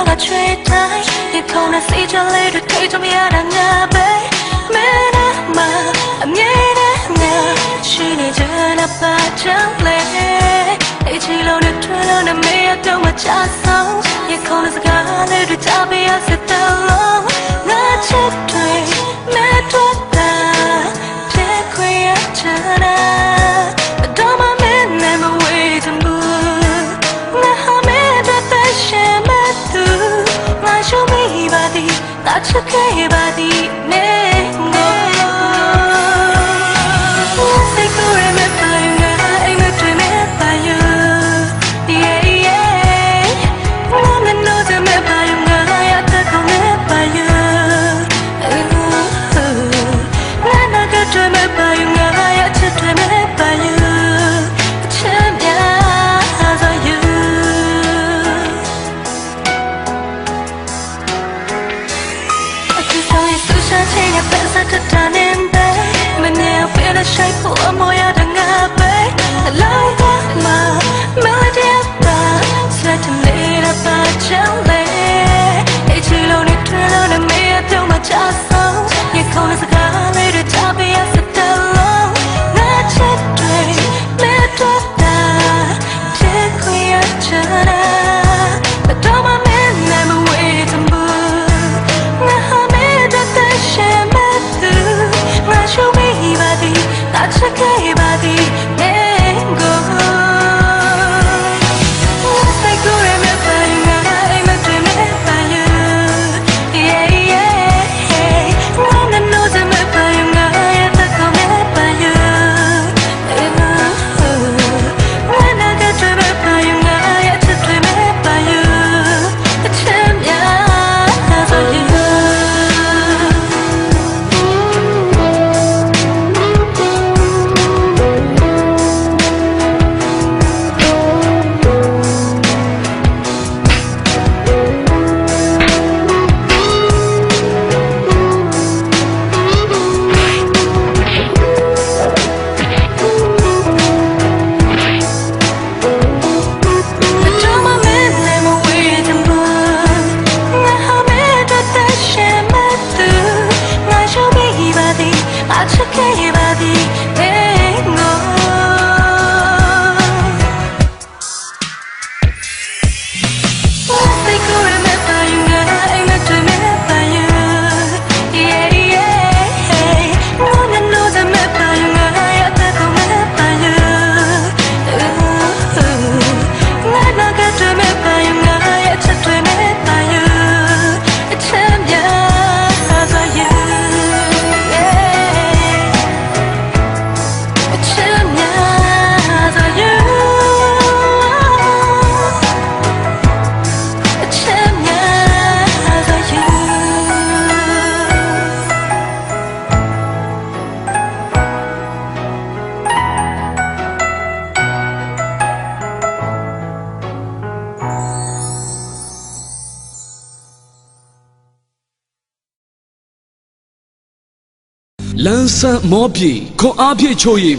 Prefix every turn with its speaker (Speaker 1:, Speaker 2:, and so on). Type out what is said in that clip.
Speaker 1: 风啊吹来，夜空那西江里的推着米亚当阿贝，没那么没那么，是你这那把张泪，一起流的退流的没有多么假松，夜空那斯卡里的差别。 တာချခဲ့ပါသည်နဲ့ Saturday and day မနေဖဲလိုက်ဖို့အမောရတဲ့ငါပဲအလိုက် care.
Speaker 2: လမ်းဆန်းမောပြေခွန်အားဖြည့်ချို့